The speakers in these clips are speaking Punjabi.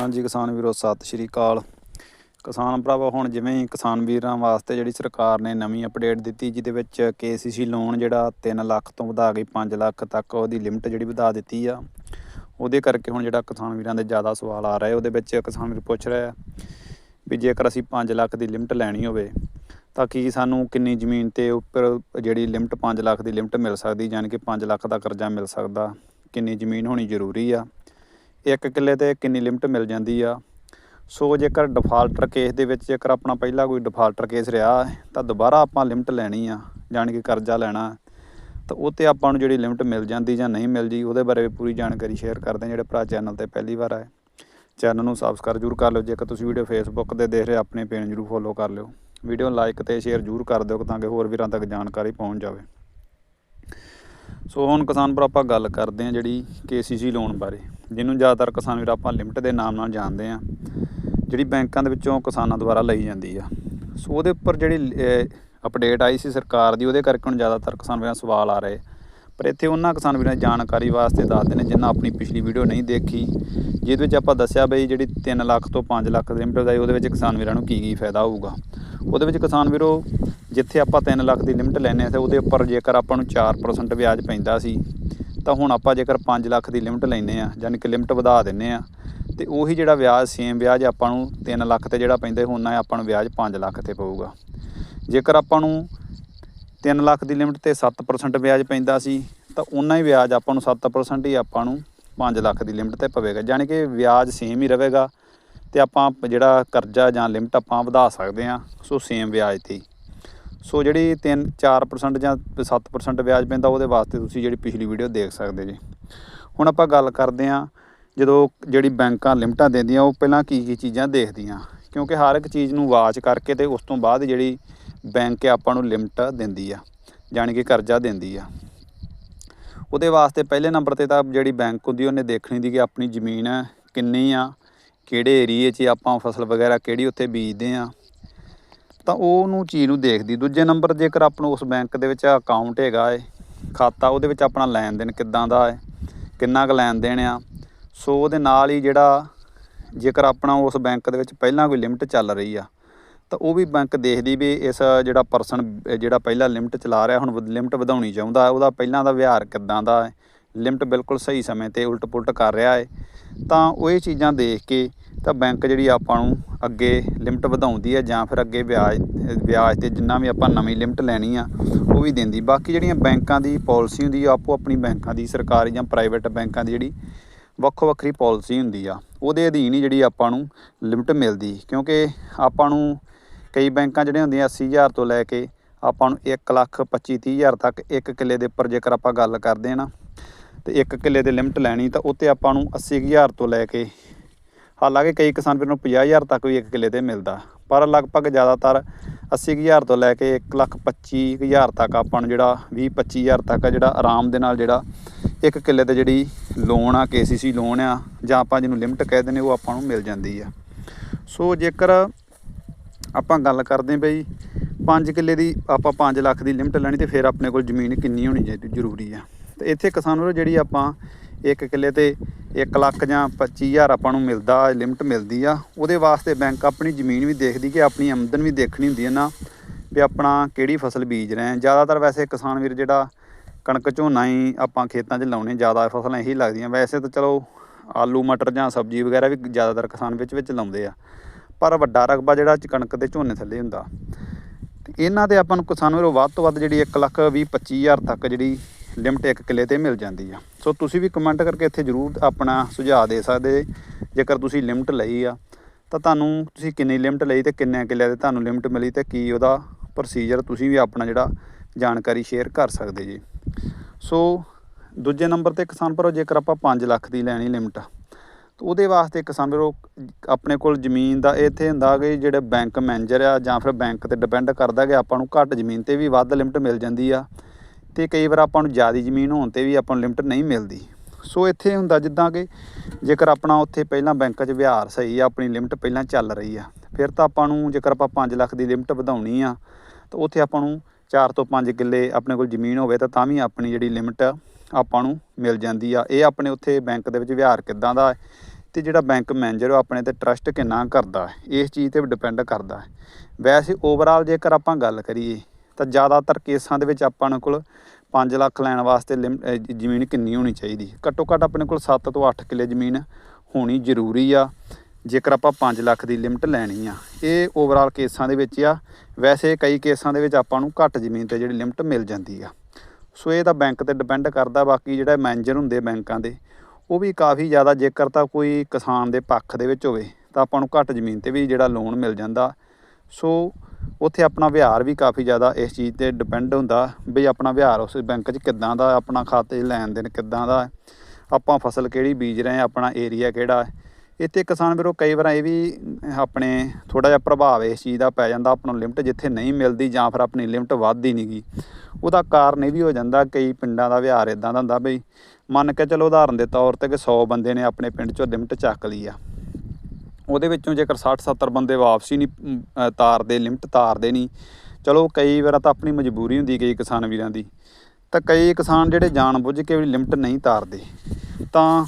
ਹਾਂਜੀ, ਕਿਸਾਨ ਵੀਰੋ, ਸਤਿ ਸ਼੍ਰੀ ਅਕਾਲ। ਕਿਸਾਨ ਭਰਾਵੋ, ਹੁਣ ਜਿਵੇਂ ਹੀ ਕਿਸਾਨ ਵੀਰਾਂ ਵਾਸਤੇ ਜਿਹੜੀ ਸਰਕਾਰ ਨੇ ਨਵੀਂ ਅਪਡੇਟ ਦਿੱਤੀ, ਜਿਹਦੇ ਵਿੱਚ KCC ਲੋਨ ਜਿਹੜਾ 3 ਲੱਖ ਤੋਂ ਵਧਾ ਕੇ 5 ਲੱਖ ਤੱਕ ਉਹਦੀ ਲਿਮਟ ਜਿਹੜੀ ਵਧਾ ਦਿੱਤੀ ਆ, ਉਹਦੇ ਕਰਕੇ ਹੁਣ ਜਿਹੜਾ ਕਿਸਾਨ ਵੀਰਾਂ ਦੇ ਜ਼ਿਆਦਾ ਸਵਾਲ ਆ ਰਹੇ ਉਹਦੇ ਵਿੱਚ ਕਿਸਾਨ ਵੀਰ ਪੁੱਛ ਰਿਹਾ ਵੀ ਜੇਕਰ ਅਸੀਂ 5 ਲੱਖ ਦੀ ਲਿਮਟ ਲੈਣੀ ਹੋਵੇ, ਤਾਂ ਕੀ ਸਾਨੂੰ ਕਿੰਨੀ ਜ਼ਮੀਨ ਤੇ ਉੱਪਰ ਜਿਹੜੀ ਲਿਮਟ 5 ਲੱਖ ਦੀ ਲਿਮਟ ਮਿਲ ਸਕਦੀ ਯਾਨੀ ਕਿ 5 ਲੱਖ ਦਾ ਕਰਜ਼ਾ ਮਿਲ ਸਕਦਾ? ਕਿੰਨੀ ਜ਼ਮੀਨ ਹੋਣੀ ਜ਼ਰੂਰੀ ਆ? ਇੱਕ ਕਿੱਲੇ ਤੇ ਕਿੰਨੀ ਲਿਮਟ ਮਿਲ ਜਾਂਦੀ ਆ? ਸੋ ਜੇਕਰ ਡਿਫਾਲਟਰ ਕੇਸ ਦੇ ਵਿੱਚ ਜੇਕਰ ਆਪਣਾ ਪਹਿਲਾ ਕੋਈ ਡਿਫਾਲਟਰ ਕੇਸ ਰਿਹਾ ਹੈ, ਤਾਂ ਦੁਬਾਰਾ ਆਪਾਂ ਲਿਮਟ ਲੈਣੀ ਆ ਜਾਣੀ ਕਿ ਕਰਜ਼ਾ ਲੈਣਾ। ਤਾਂ ਉਹ ਤੇ ਆਪਾਂ ਨੂੰ ਜਿਹੜੀ ਲਿਮਟ ਮਿਲ ਜਾਂਦੀ ਜਾਂ ਨਹੀਂ ਮਿਲਦੀ ਉਹਦੇ ਬਾਰੇ ਵੀ ਪੂਰੀ ਜਾਣਕਾਰੀ ਸ਼ੇਅਰ ਕਰਦੇ ਜਿਹੜੇ ਭਰਾ ਚੈਨਲ ਤੇ ਪਹਿਲੀ ਵਾਰ ਆਏ। ਚੈਨਲ ਨੂੰ ਸਬਸਕ੍ਰਾਈਬ ਜ਼ਰੂਰ ਕਰ ਲਿਓ ਜੇਕਰ ਤੁਸੀਂ ਵੀਡੀਓ ਫੇਸਬੁੱਕ ਤੇ ਦੇਖ ਰਹੇ ਹੋ, ਆਪਣੇ ਪੇਜ ਜ਼ਰੂਰ ਫੋਲੋ ਕਰ ਲਿਓ। ਵੀਡੀਓ ਲਾਈਕ ਤੇ ਸ਼ੇਅਰ ਜ਼ਰੂਰ ਕਰ ਦਿਓ ਤਾਂ ਕਿ ਹੋਰ ਵੀਰਾਂ ਤੱਕ ਜਾਣਕਾਰੀ ਪਹੁੰਚ ਜਾਵੇ। ਸੋ ਹੁਣ ਕਿਸਾਨ ਭਰਾ ਆਪਾਂ ਗੱਲ ਕਰਦੇ ਹਾਂ ਜਿਹੜੀ KCC ਲੋਨ ਬਾਰੇ। ਜਿਹਨੂੰ ਜ਼ਿਆਦਾਤਰ ਕਿਸਾਨ ਵੀਰ ਆਪਾਂ ਲਿਮਟ ਦੇ ਨਾਮ ਨਾਲ ਜਾਣਦੇ ਹਾਂ, ਜਿਹੜੀ ਬੈਂਕਾਂ ਦੇ ਵਿੱਚੋਂ ਕਿਸਾਨਾਂ ਦੁਆਰਾ ਲਈ ਜਾਂਦੀ ਆ। ਸੋ ਉਹਦੇ ਉੱਪਰ ਜਿਹੜੀ ਅਪਡੇਟ ਆਈ ਸੀ ਸਰਕਾਰ ਦੀ, ਉਹਦੇ ਕਰਕੇ ਹੁਣ ਜ਼ਿਆਦਾਤਰ ਕਿਸਾਨ ਵੀਰਾਂ ਸਵਾਲ ਆ ਰਹੇ ਪਰ ਇੱਥੇ ਉਹਨਾਂ ਕਿਸਾਨ ਵੀਰਾਂ ਦੀ ਜਾਣਕਾਰੀ ਵਾਸਤੇ ਦੱਸਦੇ ਨੇ ਜਿਨ੍ਹਾਂ ਆਪਣੀ ਪਿਛਲੀ ਵੀਡੀਓ ਨਹੀਂ ਦੇਖੀ, ਜਿਹਦੇ ਵਿੱਚ ਆਪਾਂ ਦੱਸਿਆ ਬਈ ਜਿਹੜੀ 3 ਲੱਖ ਤੋਂ 5 ਲੱਖ ਦੀ ਲਿਮਟ ਵਧਾਈ, ਉਹਦੇ ਵਿੱਚ ਕਿਸਾਨ ਵੀਰਾਂ ਨੂੰ ਕੀ ਕੀ ਫਾਇਦਾ ਹੋਊਗਾ। ਉਹਦੇ ਵਿੱਚ ਕਿਸਾਨ ਵੀਰੋ, ਜਿੱਥੇ ਆਪਾਂ 3 ਲੱਖ ਦੀ ਲਿਮਟ ਲੈਨੇ ਆ ਤੇ ਉਹਦੇ ਉੱਪਰ ਜੇਕਰ ਆਪਾਂ ਨੂੰ 4% ਵਿਆਜ ਪੈਂਦਾ ਸੀ ਤਾਂ ਹੁਣ ਆਪਾਂ ਜੇਕਰ 5 ਲੱਖ ਦੀ ਲਿਮਟ ਲੈਨੇ ਆ ਯਾਨੀ ਕਿ ਲਿਮਟ ਵਧਾ ਦਿੰਨੇ ਆ ਤੇ ਉਹੀ ਜਿਹੜਾ ਵਿਆਜ ਸੇਮ ਵਿਆਜ ਆਪਾਂ ਨੂੰ 3 ਲੱਖ ਤੇ ਜਿਹੜਾ ਪੈਂਦਾ ਹੁੰਦਾ ਆਪਾਂ ਨੂੰ ਵਿਆਜ 5 ਲੱਖ ਤੇ ਪਊਗਾ। ਜੇਕਰ ਆਪਾਂ ਨੂੰ 3 ਲੱਖ ਦੀ ਲਿਮਟ ਤੇ 7% ਵਿਆਜ ਪੈਂਦਾ ਸੀ, ਤਾਂ ਉਨਾ ਹੀ ਵਿਆਜ ਆਪਾਂ ਨੂੰ 7% ਹੀ ਆਪਾਂ ਨੂੰ 5 ਲੱਖ ਦੀ ਲਿਮਟ ਤੇ ਪਵੇਗਾ। ਯਾਨੀ ਕਿ ਵਿਆਜ ਸੇਮ ਹੀ ਰਹੇਗਾ, ਤੇ ਆਪਾਂ ਜਿਹੜਾ ਕਰਜ਼ਾ ਜਾਂ ਲਿਮਟ ਆਪਾਂ ਵਧਾ ਸਕਦੇ ਹਾਂ, ਸੋ ਸੇਮ ਵਿਆਜ ਤੇ ਹੀ। ਸੋ ਜਿਹੜੀ 3 4% ਜਾਂ 7% ਵਿਆਜ ਪੈਂਦਾ, ਉਹਦੇ ਵਾਸਤੇ ਤੁਸੀਂ ਜਿਹੜੀ ਪਿਛਲੀ ਵੀਡੀਓ ਦੇਖ ਸਕਦੇ ਜੀ। ਹੁਣ ਆਪਾਂ ਗੱਲ ਕਰਦੇ ਹਾਂ, ਜਦੋਂ ਜਿਹੜੀ ਬੈਂਕਾਂ ਲਿਮਟਾਂ ਦਿੰਦੀਆਂ, ਉਹ ਪਹਿਲਾਂ ਕੀ ਕੀ ਚੀਜ਼ਾਂ ਦੇਖਦੀਆਂ? ਕਿਉਂਕਿ ਹਰ ਇੱਕ ਚੀਜ਼ ਨੂੰ ਵਾਚ ਕਰਕੇ ਤੇ ਉਸ ਤੋਂ ਬਾਅਦ ਜਿਹੜੀ ਬੈਂਕ ਆਪਾਂ ਨੂੰ ਲਿਮਟ ਦਿੰਦੀ ਆ, ਜਾਣੀ ਕਿ ਕਰਜ਼ਾ ਦਿੰਦੀ ਆ। ਉਹਦੇ ਵਾਸਤੇ ਪਹਿਲੇ ਨੰਬਰ ਤੇ ਤਾਂ ਜਿਹੜੀ ਬੈਂਕ ਹੁੰਦੀ, ਉਹਨੇ ਦੇਖਣੀ ਦੀ ਕਿ ਆਪਣੀ ਜ਼ਮੀਨ ਕਿੰਨੀ ਆ, ਕਿਹੜੇ ਏਰੀਏ 'ਚ ਆਪਾਂ ਫਸਲ ਵਗੈਰਾ ਕਿਹੜੀ ਉੱਥੇ ਬੀਜਦੇ ਆ। ਤਾਂ ਉਹਨੂੰ ਚੀਜ਼ ਨੂੰ ਦੇਖਦੀ। ਦੂਜੇ ਨੰਬਰ ਜੇਕਰ ਆਪਾਂ ਨੂੰ ਉਸ ਬੈਂਕ ਦੇ ਵਿੱਚ ਅਕਾਊਂਟ ਹੈਗਾ ਏ, ਖਾਤਾ, ਉਹਦੇ ਵਿੱਚ ਆਪਣਾ ਲੈਣ ਦੇਣ ਕਿੱਦਾਂ ਦਾ ਹੈ ਕਿੰਨਾ ਕੁ ਲੈਣ ਦੇਣ ਆ, ਸੋ ਉਹਦੇ ਨਾਲ ਹੀ ਜਿਹੜਾ ਜੇਕਰ ਆਪਣਾ ਉਸ ਬੈਂਕ ਦੇ ਵਿੱਚ ਪਹਿਲਾਂ ਕੋਈ ਲਿਮਟ ਚੱਲ ਰਹੀ ਆ, ਤਾਂ ਉਹ ਵੀ ਬੈਂਕ ਦੇਖਦੀ ਵੀ ਇਸ ਜਿਹੜਾ ਪਰਸਨ ਜਿਹੜਾ ਪਹਿਲਾਂ ਲਿਮਟ ਚਲਾ ਰਿਹਾ, ਹੁਣ ਲਿਮਟ ਵਧਾਉਣੀ ਚਾਹੁੰਦਾ, ਉਹਦਾ ਪਹਿਲਾਂ ਦਾ ਵਿਹਾਰ ਕਿੱਦਾਂ ਦਾ ਹੈ ਲਿਮਟ ਬਿਲਕੁਲ ਸਹੀ ਸਮੇਂ ਤੇ ਉਲਟ ਪੁਲਟ ਕਰ ਰਿਹਾ ਹੈ ਤਾਂ ਉਹ ਇਹ ਚੀਜ਼ਾਂ ਦੇਖ ਕੇ ਤਾਂ ਬੈਂਕ ਜਿਹੜੀ ਆਪਾਂ ਨੂੰ ਅੱਗੇ ਲਿਮਟ ਵਧਾਉਂਦੀ ਹੈ ਜਾਂ ਫਿਰ ਅੱਗੇ ਵਿਆਜ ਵਿਆਜ ਤੇ ਜਿੰਨਾ ਵੀ ਆਪਾਂ ਨਵੀਂ ਲਿਮਟ ਲੈਣੀ ਆ, ਉਹ ਵੀ ਦਿੰਦੀ। ਬਾਕੀ ਜਿਹੜੀਆਂ ਬੈਂਕਾਂ ਦੀ ਪਾਲਿਸੀ ਹੁੰਦੀ ਆ ਆਪੋ ਆਪਣੀ ਬੈਂਕਾਂ ਦੀ, ਸਰਕਾਰੀ ਜਾਂ ਪ੍ਰਾਈਵੇਟ ਬੈਂਕਾਂ ਦੀ ਜਿਹੜੀ ਵੱਖੋ ਵੱਖਰੀ ਪਾਲਿਸੀ ਹੁੰਦੀ ਆ, ਉਹਦੇ ਅਧੀਨ ਹੀ ਜਿਹੜੀ ਆਪਾਂ ਨੂੰ ਲਿਮਟ ਮਿਲਦੀ। ਕਿਉਂਕਿ ਆਪਾਂ ਨੂੰ ਕਈ ਬੈਂਕਾਂ ਜਿਹੜੀਆਂ ਹੁੰਦੀਆਂ 80000 ਤੋਂ ਲੈ ਕੇ ਆਪਾਂ ਨੂੰ 1 ਲੱਖ 25 30000 ਤੱਕ ਇੱਕ ਕਿੱਲੇ ਦੇ ਉੱਪਰ ਜੇਕਰ ਆਪਾਂ ਗੱਲ ਕਰਦੇ ਹਾਂ ਨਾ ਤੇ ਇੱਕ ਕਿੱਲੇ ਦੇ ਲਿਮਟ ਲੈਣੀ ਤਾਂ ਉੱਤੇ ਆਪਾਂ ਨੂੰ 80000 ਤੋਂ ਲੈ ਕੇ ਹਾਲਾਂਕਿ ਕਈ ਕਿਸਾਨ ਵੀਰ ਨੂੰ 50000 ਤੱਕ ਵੀ ਇੱਕ ਕਿੱਲੇ ਤੇ ਮਿਲਦਾ, ਪਰ ਲਗਭਗ ਜ਼ਿਆਦਾਤਰ 80000 ਤੋਂ ਲੈ ਕੇ 1 ਲੱਖ 25000 ਤੱਕ ਆਪਾਂ ਨੂੰ ਜਿਹੜਾ 20 25000 ਤੱਕ ਆ ਜਿਹੜਾ ਆਰਾਮ ਦੇ ਨਾਲ ਜਿਹੜਾ ਇੱਕ ਕਿੱਲੇ ਤੇ ਜਿਹੜੀ ਲੋਨ ਆ KCC ਲੋਨ ਆ, ਜਾਂ ਆਪਾਂ ਜਿਹਨੂੰ ਲਿਮਟ ਕਹਿ ਦਿੰਦੇ ਉਹ ਆਪਾਂ ਨੂੰ ਮਿਲ ਜਾਂਦੀ ਆ। ਸੋ ਜੇਕਰ ਆਪਾਂ ਗੱਲ ਕਰਦੇ ਬਈ 5 ਕਿੱਲੇ ਦੀ ਆਪਾਂ 5 ਲੱਖ ਦੀ ਲਿਮਟ ਲੈਣੀ ਤੇ ਫਿਰ ਆਪਣੇ ਕੋਲ ਜ਼ਮੀਨ ਕਿੰਨੀ ਹੋਣੀ ਚਾਹੀਦੀ ਜ਼ਰੂਰੀ ਆ। ਤੇ ਇੱਥੇ ਕਿਸਾਨ ਵੀਰੋ, ਜਿਹੜੀ ਆਪਾਂ ਇੱਕ ਕਿੱਲੇ ਤੇ 1 ਲੱਖ ਜਾਂ 25000 ਆਪਾਂ ਨੂੰ ਮਿਲਦਾ ਲਿਮਟ ਮਿਲਦੀ ਆ, ਉਹਦੇ ਵਾਸਤੇ ਬੈਂਕ ਆਪਣੀ ਜ਼ਮੀਨ ਵੀ ਦੇਖਦੀ ਕਿ ਆਪਣੀ ਆਮਦਨ ਵੀ ਦੇਖਣੀ ਹੁੰਦੀ ਹੈ ਨਾ ਵੀ ਆਪਣਾ ਕਿਹੜੀ ਫਸਲ ਬੀਜ ਰਹੇ ਆ। ਜ਼ਿਆਦਾਤਰ ਵੈਸੇ ਕਿਸਾਨ ਵੀਰ ਜਿਹੜਾ ਕਣਕ ਝੋਨਾ ਹੀ ਆਪਾਂ ਖੇਤਾਂ 'ਚ ਲਾਉਣੇ ਜ਼ਿਆਦਾ ਫਸਲਾਂ ਇਹੀ ਲੱਗਦੀਆਂ। ਵੈਸੇ ਤਾਂ ਚਲੋ ਆਲੂ, ਮਟਰ ਜਾਂ ਸਬਜ਼ੀ ਵਗੈਰਾ ਵੀ ਜ਼ਿਆਦਾਤਰ ਕਿਸਾਨ ਵਿੱਚ ਵਿੱਚ ਲਾਉਂਦੇ ਆ। ਪਰ ਵੱਡਾ ਰਕਬਾ ਜਿਹੜਾ ਕਣਕ ਤੇ ਝੋਨੇ ਥੱਲੇ ਹੁੰਦਾ। ਤੇ ਇਹਨਾਂ ਤੇ ਆਪਾਂ ਨੂੰ ਕਿਸਾਨ ਵੀਰੋ, ਵੱਧ ਤੋਂ ਵੱਧ ਜਿਹੜੀ 1 ਲੱਖ 20 25000 ਤੱਕ ਜਿਹੜੀ ਲਿਮਟ ਇੱਕ ਕਿੱਲੇ ਤੇ ਮਿਲ ਜਾਂਦੀ ਆ। ਸੋ ਤੁਸੀਂ ਵੀ ਕਮੈਂਟ ਕਰਕੇ ਇੱਥੇ ਜਰੂਰ ਆਪਣਾ ਸੁਝਾਅ ਦੇ ਸਕਦੇ। ਜੇਕਰ ਤੁਸੀਂ ਲਿਮਟ ਲਈ ਆ, ਤਾਂ ਤੁਹਾਨੂੰ ਤੁਸੀਂ ਕਿੰਨੀ ਲਿਮਟ ਲਈ ਤੇ ਕਿੰਨੇ ਕਿੱਲੇ ਤੇ ਤੁਹਾਨੂੰ ਲਿਮਟ ਮਿਲੀ ਤੇ ਕੀ ਉਹਦਾ ਪ੍ਰੋਸੀਜਰ ਤੁਸੀਂ ਵੀ ਆਪਣਾ ਜਿਹੜਾ ਜਾਣਕਾਰੀ ਸ਼ੇਅਰ ਕਰ ਸਕਦੇ ਜੀ। ਸੋ ਦੂਜੇ ਨੰਬਰ ਤੇ ਕਿਸਾਨ ਭਰੋ, ਜੇਕਰ ਆਪਾਂ 5 ਲੱਖ ਦੀ ਲੈਣੀ ਲਿਮਟ, ਤਾਂ ਉਹਦੇ ਵਾਸਤੇ ਕਿਸਾਨ ਭਰੋ, ਆਪਣੇ ਕੋਲ ਜ਼ਮੀਨ ਦਾ ਇੱਥੇ ਹੁੰਦਾ ਕਿ ਜਿਹੜੇ ਬੈਂਕ ਮੈਨੇਜਰ ਆ ਜਾਂ ਫਿਰ ਬੈਂਕ ਤੇ ਡਿਪੈਂਡ ਕਰਦਾ ਕਿ ਆਪਾਂ ਨੂੰ ਘੱਟ ਜ਼ਮੀਨ ਤੇ ਵੀ ਵੱਧ ਲਿਮਟ ਮਿਲ ਜਾਂਦੀ ਆ। ਤੇ ਕਈ ਵਾਰ ਆਪਾਂ ਨੂੰ ਜ਼ਿਆਦਾ ਜ਼ਮੀਨ ਹੋਣ ਤੇ ਵੀ ਆਪਾਂ ਨੂੰ ਲਿਮਟ ਨਹੀਂ ਮਿਲਦੀ। ਸੋ ਇੱਥੇ ਹੁੰਦਾ ਜਿੱਦਾਂ ਕਿ ਜੇਕਰ ਆਪਣਾ ਉੱਥੇ ਪਹਿਲਾਂ ਬੈਂਕ 'ਚ ਵਿਹਾਰ ਸਹੀ ਆ, ਆਪਣੀ ਲਿਮਟ ਪਹਿਲਾਂ ਚੱਲ ਰਹੀ ਆ, ਫਿਰ ਤਾਂ ਆਪਾਂ ਨੂੰ ਜੇਕਰ ਆਪਾਂ 5 ਲੱਖ ਦੀ ਲਿਮਟ ਵਧਾਉਣੀ ਆ, ਤਾਂ ਉੱਥੇ ਆਪਾਂ ਨੂੰ 4 ਤੋਂ 5 ਕਿੱਲੇ ਆਪਣੇ ਕੋਲ ਜ਼ਮੀਨ ਹੋਵੇ ਤਾਂ ਤਾਂ ਵੀ ਆਪਣੀ ਜਿਹੜੀ ਲਿਮਟ ਆਪਾਂ ਨੂੰ ਮਿਲ ਜਾਂਦੀ ਆ। ਇਹ ਆਪਣੇ ਉੱਥੇ ਬੈਂਕ ਦੇ ਵਿੱਚ ਵਿਹਾਰ ਕਿੱਦਾਂ ਦਾ ਹੈ ਤੇ ਜਿਹੜਾ ਬੈਂਕ ਮੈਨੇਜਰ ਉਹ ਆਪਣੇ ਤੇ ਟਰਸਟ ਕਿੰਨਾ ਕਰਦਾ ਇਸ ਚੀਜ਼ ਤੇ ਡਿਪੈਂਡ ਕਰਦਾ ਵੈਸੇ ਓਵਰਆਲ ਜੇਕਰ ਆਪਾਂ ਗੱਲ ਕਰੀਏ ਤਾਂ ਜ਼ਿਆਦਾਤਰ ਕੇਸਾਂ ਦੇ ਵਿੱਚ ਆਪਾਂ ਕੋਲ 5 ਲੱਖ ਲੈਣ ਵਾਸਤੇ ਲਿਮ- ਜ਼ਮੀਨ ਕਿੰਨੀ ਹੋਣੀ ਚਾਹੀਦੀ ਘੱਟੋ ਘੱਟ ਆਪਣੇ ਕੋਲ 7 ਤੋਂ 8 ਕਿੱਲੇ ਜ਼ਮੀਨ ਹੋਣੀ ਜ਼ਰੂਰੀ ਆ, ਜੇਕਰ ਆਪਾਂ 5 ਲੱਖ ਦੀ ਲਿਮਟ ਲੈਣੀ ਆ। ਇਹ ਓਵਰਆਲ ਕੇਸਾਂ ਦੇ ਵਿੱਚ ਆ। ਵੈਸੇ ਕਈ ਕੇਸਾਂ ਦੇ ਵਿੱਚ ਆਪਾਂ ਨੂੰ ਘੱਟ ਜ਼ਮੀਨ ਤੇ ਜਿਹੜੀ ਲਿਮਟ ਮਿਲ ਜਾਂਦੀ ਆ। ਸੋ ਇਹ ਤਾਂ ਬੈਂਕ ਤੇ ਡਿਪੈਂਡ ਕਰਦਾ, ਬਾਕੀ ਜਿਹੜਾ ਮੈਨੇਜਰ ਹੁੰਦੇ ਬੈਂਕਾਂ ਦੇ, ਉਹ ਵੀ ਕਾਫੀ ਜ਼ਿਆਦਾ, ਜੇਕਰ ਤਾਂ ਕੋਈ ਕਿਸਾਨ ਦੇ ਪੱਖ ਦੇ ਵਿੱਚ ਹੋਵੇ, ਤਾਂ ਆਪਾਂ ਨੂੰ ਘੱਟ ਜ਼ਮੀਨ ਤੇ ਵੀ ਜਿਹੜਾ ਲੋਨ ਮਿਲ ਜਾਂਦਾ। ਸੋ ਉੱਥੇ ਆਪਣਾ ਵਿਹਾਰ ਵੀ ਕਾਫੀ ਜ਼ਿਆਦਾ ਇਸ ਚੀਜ਼ ਤੇ ਡਿਪੈਂਡ ਹੁੰਦਾ ਵੀ ਆਪਣਾ ਵਿਹਾਰ ਉਸ ਬੈਂਕ 'ਚ ਕਿੱਦਾਂ ਦਾ, ਆਪਣਾ ਖਾਤੇ 'ਚ ਲੈਣ ਦੇਣ ਕਿੱਦਾਂ ਦਾ, ਆਪਾਂ ਫਸਲ ਕਿਹੜੀ ਬੀਜ ਰਹੇ ਹਾਂ, ਆਪਣਾ ਏਰੀਆ ਕਿਹੜਾ ਇੱਥੇ ਕਿਸਾਨ ਵੀਰੋ ਕਈ ਵਾਰ ਇਹ ਵੀ ਆਪਣੇ ਥੋੜਾ ਜਿਹਾ ਪ੍ਰਭਾਵ ਇਸ ਚੀਜ਼ ਦਾ ਪੈ ਜਾਂਦਾ ਆਪਾਂ ਨੂੰ ਲਿਮਟ ਜਿੱਥੇ ਨਹੀਂ ਮਿਲਦੀ ਜਾਂ ਫਿਰ ਆਪਣੀ ਲਿਮਟ ਵੱਧਦੀ ਨਹੀਂਗੀ ਉਹਦਾ ਕਾਰਨ ਇਹ ਵੀ ਹੋ ਜਾਂਦਾ ਕਈ ਪਿੰਡਾਂ ਦਾ ਵਿਹਾਰ ਇਦਾਂ ਦਾ ਹੁੰਦਾ ਬਈ, ਮੰਨ ਕੇ ਚਲੋ ਉਦਾਹਰਨ ਦੇ ਤੌਰ ਤੇ ਕਿ 100 ਬੰਦੇ ਨੇ ਆਪਣੇ ਪਿੰਡ 'ਚੋਂ ਲਿਮਟ ਚੱਕ ਲਈ ਆ। ਉਹਦੇ ਵਿੱਚੋਂ ਜੇਕਰ 60 70 ਬੰਦੇ ਵਾਪਸੀ ਨਹੀਂ ਤਾਰਦੇ, ਲਿਮਟ ਤਾਰਦੇ ਨਹੀਂ, ਚਲੋ ਕਈ ਵਾਰ ਤਾਂ ਆਪਣੀ ਮਜਬੂਰੀ ਹੁੰਦੀ ਕਈ ਕਿਸਾਨ ਵੀਰਾਂ ਦੀ, ਤਾਂ ਕਈ ਕਿਸਾਨ ਜਿਹੜੇ ਜਾਣ ਬੁੱਝ ਕੇ ਵੀ ਲਿਮਟ ਨਹੀਂ ਤਾਰਦੇ, ਤਾਂ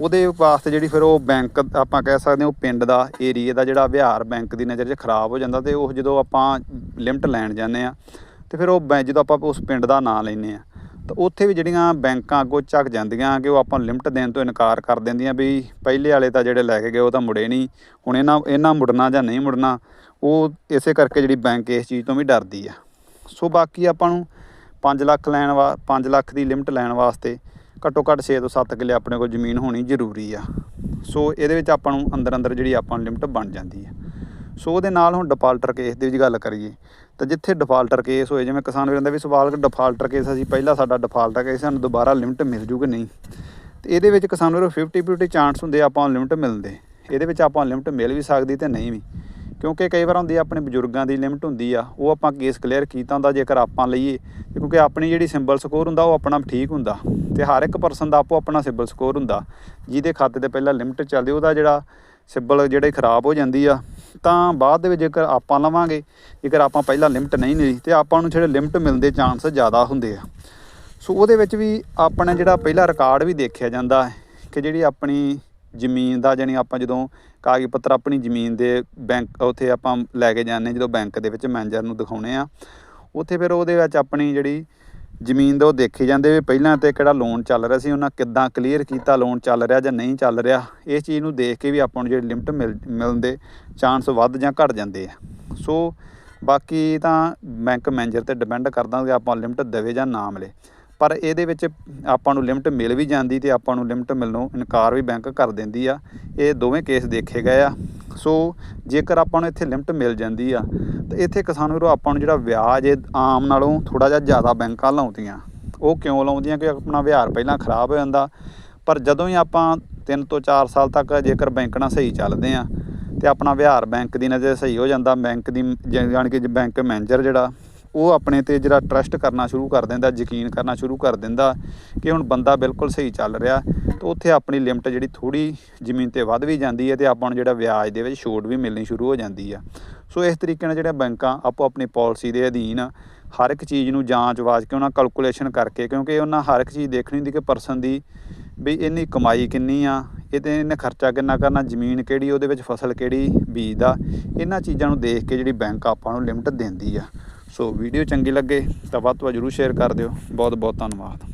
ਉਹਦੇ ਵਾਸਤੇ ਜਿਹੜੀ ਫਿਰ ਉਹ ਬੈਂਕ ਆਪਾਂ ਕਹਿ ਸਕਦੇ ਹਾਂ ਉਹ ਪਿੰਡ ਦਾ ਏਰੀਆ ਦਾ ਜਿਹੜਾ ਵਿਹਾਰ ਬੈਂਕ ਦੀ ਨਜ਼ਰ 'ਚ ਖਰਾਬ ਹੋ ਜਾਂਦਾ ਤੇ ਉਹ ਜਦੋਂ ਆਪਾਂ ਲਿਮਟ ਲੈਣ ਜਾਂਦੇ ਆ ਤੇ ਫਿਰ ਉਹ ਬੈ- ਜਦੋਂ ਆਪਾਂ ਉਸ ਪਿੰਡ ਦਾ ਨਾਂ ਲੈਂਦੇ ਆ ਤਾਂ ਉੱਥੇ ਵੀ ਜਿਹੜੀਆਂ ਬੈਂਕਾਂ ਅੱਗੋਂ ਝੱਕ ਜਾਂਦੀਆਂ ਕਿ ਉਹ ਆਪਾਂ ਨੂੰ ਲਿਮਟ ਦੇਣ ਤੋਂ ਇਨਕਾਰ ਕਰ ਦਿੰਦੀਆਂ ਵੀ ਪਹਿਲੇ ਵਾਲੇ ਤਾਂ ਜਿਹੜੇ ਲੈ ਕੇ ਗਏ ਉਹ ਤਾਂ ਮੁੜੇ ਨਹੀਂ, ਹੁਣ ਇਹਨਾਂ ਇਹਨਾਂ ਮੁੜਨਾ ਜਾਂ ਨਹੀਂ ਮੁੜਨਾ, ਉਹ ਇਸੇ ਕਰਕੇ ਜਿਹੜੀ ਬੈਂਕ ਇਸ ਚੀਜ਼ ਤੋਂ ਵੀ ਡਰਦੀ ਆ। ਸੋ ਬਾਕੀ ਆਪਾਂ ਨੂੰ 5 ਲੱਖ ਲੈਣ ਵਾ 5 ਲੱਖ ਦੀ ਲਿਮਟ ਲੈਣ ਵਾਸਤੇ ਘੱਟੋ ਘੱਟ 6 ਤੋਂ 7 ਕਿੱਲੇ ਆਪਣੇ ਕੋਲ ਜ਼ਮੀਨ ਹੋਣੀ ਜ਼ਰੂਰੀ ਆ। ਸੋ ਇਹਦੇ ਵਿੱਚ ਆਪਾਂ ਨੂੰ ਅੰਦਰ ਅੰਦਰ ਜਿਹੜੀ ਆਪਾਂ ਨੂੰ ਲਿਮਟ ਬਣ ਜਾਂਦੀ ਆ। ਸੋ ਉਹਦੇ ਨਾਲ ਹੁਣ ਡਿਫਾਲਟਰ ਕੇਸ ਦੀ ਵੀ ਗੱਲ ਕਰੀਏ ਤਾਂ ਜਿੱਥੇ ਡਿਫਾਲਟਰ ਕੇਸ ਹੋਏ, ਜਿਵੇਂ ਕਿਸਾਨ ਵੀਰਾਂ ਦਾ ਵੀ ਸਵਾਲ ਕਿ ਡਿਫਾਲਟਰ ਕੇਸ ਅਸੀਂ ਪਹਿਲਾਂ ਸਾਡਾ ਡਿਫਾਲਟਰ ਕੇਸ ਸਾਨੂੰ ਦੁਬਾਰਾ ਲਿਮਟ ਮਿਲ ਜੂ ਕਿ ਨਹੀਂ? ਤੇ ਇਹਦੇ ਵਿੱਚ ਕਿਸਾਨ ਵੀਰੋ 50 50 ਚਾਂਸ ਹੁੰਦੇ ਆਪਾਂ ਨੂੰ ਲਿਮਟ ਮਿਲਦੇ ਇਹਦੇ ਵਿੱਚ ਆਪਾਂ ਨੂੰ ਲਿਮਟ ਮਿਲ ਵੀ ਸਕਦੀ ਤੇ ਨਹੀਂ ਵੀ। ਕਿਉਂਕਿ ਕਈ ਵਾਰ ਹੁੰਦੀ ਆ, ਆਪਣੇ ਬਜ਼ੁਰਗਾਂ ਦੀ ਲਿਮਟ ਹੁੰਦੀ ਆ, ਉਹ ਆਪਾਂ ਕੇਸ ਕਲੀਅਰ ਕੀਤਾ ਹੁੰਦਾ, ਜੇਕਰ ਆਪਾਂ ਲਈਏ ਕਿਉਂਕਿ ਆਪਣੀ ਜਿਹੜੀ ਸਿੰਬਲ ਸਕੋਰ ਹੁੰਦਾ, ਉਹ ਆਪਣਾ ਠੀਕ ਹੁੰਦਾ। ਤੇ ਹਰ ਇੱਕ ਪਰਸਨ ਦਾ ਆਪੋ ਆਪਣਾ ਸਿੰਬਲ ਸਕੋਰ ਹੁੰਦਾ, ਜਿਹਦੇ ਖਾਤੇ ਤੇ ਪਹਿਲਾਂ ਲਿਮਟ ਚੱਲਦੀ, ਉਹਦਾ ਜਿਹੜਾ ਸਿੰਬਲ ਜਿਹੜੇ ਖਰਾਬ ਹੋ ਜਾਂਦੀ ਆ, ਤਾਂ ਬਾਅਦ ਦੇ ਵਿੱਚ ਜੇਕਰ ਆਪਾਂ ਲਵਾਂਗੇ, ਜੇਕਰ ਆਪਾਂ ਪਹਿਲਾਂ ਲਿਮਟ ਨਹੀਂ ਲਈ, ਤੇ ਆਪਾਂ ਨੂੰ ਜਿਹੜੇ ਲਿਮਟ ਮਿਲਣਦੇ ਚਾਂਸ ਜ਼ਿਆਦਾ ਹੁੰਦੇ ਆ। ਸੋ ਉਹਦੇ ਵਿੱਚ ਵੀ ਆਪਣਾ ਜਿਹੜਾ ਪਹਿਲਾ ਰਿਕਾਰਡ ਵੀ ਦੇਖਿਆ ਜਾਂਦਾ ਹੈ, ਕਿ ਜਿਹੜੀ ਆਪਣੀ ਜ਼ਮੀਨ ਦਾ, ਜਾਣੀ ਆਪਾਂ ਜਦੋਂ ਕਾਗਜ਼ ਪੱਤਰ ਆਪਣੀ ਜ਼ਮੀਨ ਦੇ ਬੈਂਕ, ਉੱਥੇ ਆਪਾਂ ਲੈ ਕੇ ਜਾਂਦੇ ਜਦੋਂ ਬੈਂਕ ਦੇ ਵਿੱਚ ਮੈਨੇਜਰ ਨੂੰ ਦਿਖਾਉਣੇ ਆ ਉੱਥੇ ਫਿਰ ਉਹਦੇ ਵਿੱਚ ਆਪਣੀ ਜਿਹੜੀ ਜ਼ਮੀਨ ਦਾ ਉਹ ਦੇਖੇ ਜਾਂਦੇ ਵੀ ਪਹਿਲਾਂ ਤੇ ਕਿਹੜਾ ਲੋਨ ਚੱਲ ਰਿਹਾ ਸੀ, ਉਹਨਾਂ ਕਿੱਦਾਂ ਕਲੀਅਰ ਕੀਤਾ ਲੋਨ ਚੱਲ ਰਿਹਾ ਜਾਂ ਨਹੀਂ ਚੱਲ ਰਿਹਾ ਇਸ ਚੀਜ਼ ਨੂੰ ਦੇਖ ਕੇ ਵੀ ਆਪਾਂ ਨੂੰ ਜਿਹੜੀ ਲਿਮਟ ਮਿਲ ਮਿਲਣ ਦੇ ਚਾਂਸ ਵੱਧ ਜਾਂ ਘਟ ਜਾਂਦੇ ਆ। ਸੋ ਬਾਕੀ ਤਾਂ ਬੈਂਕ ਮੈਨੇਜਰ ਤੇ ਡਿਪੈਂਡ ਕਰਦਾ ਕਿ ਆਪਾਂ ਲਿਮਟ ਦੇਵੇ ਜਾਂ ਨਾ ਮਿਲੇ। ਪਰ ਇਹਦੇ ਵਿੱਚ ਆਪਾਂ ਨੂੰ ਲਿਮਟ ਮਿਲ ਵੀ ਜਾਂਦੀ ਤੇ ਆਪਾਂ ਨੂੰ ਲਿਮਟ ਮਿਲਣੋਂ ਇਨਕਾਰ ਵੀ ਬੈਂਕ ਕਰ ਦਿੰਦੀ ਆ। ਇਹ ਦੋਵੇਂ ਕੇਸ ਦੇਖੇ ਗਏ ਆ। ਸੋ ਜੇਕਰ ਆਪਾਂ ਨੂੰ ਇੱਥੇ ਲਿਮਟ ਮਿਲ ਜਾਂਦੀ ਆ, ਤਾਂ ਇੱਥੇ ਕਿਸਾਨ ਵੀਰੋ ਆਪਾਂ ਨੂੰ ਜਿਹੜਾ ਵਿਆਜ ਇਹ ਆਮ ਨਾਲੋਂ ਥੋੜਾ ਜਿਹਾ ਜ਼ਿਆਦਾ ਬੈਂਕਾਂ ਲਾਉਂਦੀਆਂ। ਉਹ ਕਿਉਂ ਲਾਉਂਦੀਆਂ? ਕਿ ਆਪਣਾ ਵਿਹਾਰ ਪਹਿਲਾਂ ਖਰਾਬ ਹੋ ਜਾਂਦਾ। ਪਰ ਜਦੋਂ ਹੀ ਆਪਾਂ 3 ਤੋਂ 4 ਸਾਲ ਤੱਕ ਜੇਕਰ ਬੈਂਕ ਨਾਲ ਸਹੀ ਚੱਲਦੇ ਆ, ਤੇ ਆਪਣਾ ਵਿਹਾਰ ਬੈਂਕ ਦੀ ਨਜ਼ਰ ਸਹੀ ਹੋ ਜਾਂਦਾ। ਬੈਂਕ ਦੀ ਜਾਣੀ ਕਿ ਬੈਂਕ ਮੈਨੇਜਰ ਜਿਹੜਾ ਉਹ ਆਪਣੇ ਤੇ ਜਿਹੜਾ ਟਰਸਟ ਕਰਨਾ ਸ਼ੁਰੂ ਕਰ ਦਿੰਦਾ, ਯਕੀਨ ਕਰਨਾ ਸ਼ੁਰੂ ਕਰ ਦਿੰਦਾ ਕਿ ਹੁਣ ਬੰਦਾ ਬਿਲਕੁਲ ਸਹੀ ਚੱਲ ਰਿਹਾ, ਤਾਂ ਉੱਥੇ ਆਪਣੀ ਲਿਮਟ ਜਿਹੜੀ ਥੋੜੀ ਜ਼ਮੀਨ ਤੇ ਵੱਧ ਵੀ ਜਾਂਦੀ ਹੈ ਤੇ ਆਪਾਂ ਨੂੰ ਜਿਹੜਾ ਵਿਆਜ ਦੇ ਵਿੱਚ ਛੋਟ ਵੀ ਮਿਲਣੀ ਸ਼ੁਰੂ ਹੋ ਜਾਂਦੀ ਆ। ਸੋ ਇਸ ਤਰੀਕੇ ਨਾਲ ਜਿਹੜੇ ਬੈਂਕਾਂ ਆਪੋ ਆਪਣੀ ਪਾਲਿਸੀ ਦੇ ਅਧੀਨ ਹਰ ਇੱਕ ਚੀਜ਼ ਨੂੰ ਜਾਂਚ ਵਾਚ ਕੇ ਉਹਨਾਂ ਕੈਲਕੂਲੇਸ਼ਨ ਕਰਕੇ, ਕਿਉਂਕਿ ਉਹਨਾਂ ਹਰ ਇੱਕ ਚੀਜ਼ ਦੇਖਣੀ ਹੁੰਦੀ ਕਿ ਪਰਸਨ ਦੀ ਵੀ ਇਹਨੀ ਕਮਾਈ ਕਿੰਨੀ ਆ ਇਹਦੇ ਇਹਨੇ ਖਰਚਾ ਕਿੰਨਾ ਕਰਨਾ, ਜ਼ਮੀਨ ਕਿਹੜੀ, ਉਹਦੇ ਵਿੱਚ ਫਸਲ ਕਿਹੜੀ ਬੀਜਦਾ, ਇਹਨਾਂ ਚੀਜ਼ਾਂ ਨੂੰ ਦੇਖ ਕੇ ਜਿਹੜੀ ਬੈਂਕ ਆਪਾਂ ਨੂੰ ਲਿਮਟ ਦਿੰਦੀ ਆ। ਸੋ ਵੀਡੀਓ ਚੰਗੀ ਲੱਗੇ ਤਾਂ ਵੱਧ ਤੋਂ ਵੱਧ ਜ਼ਰੂਰ ਸ਼ੇਅਰ ਕਰ ਦਿਓ। ਬਹੁਤ ਬਹੁਤ ਧੰਨਵਾਦ।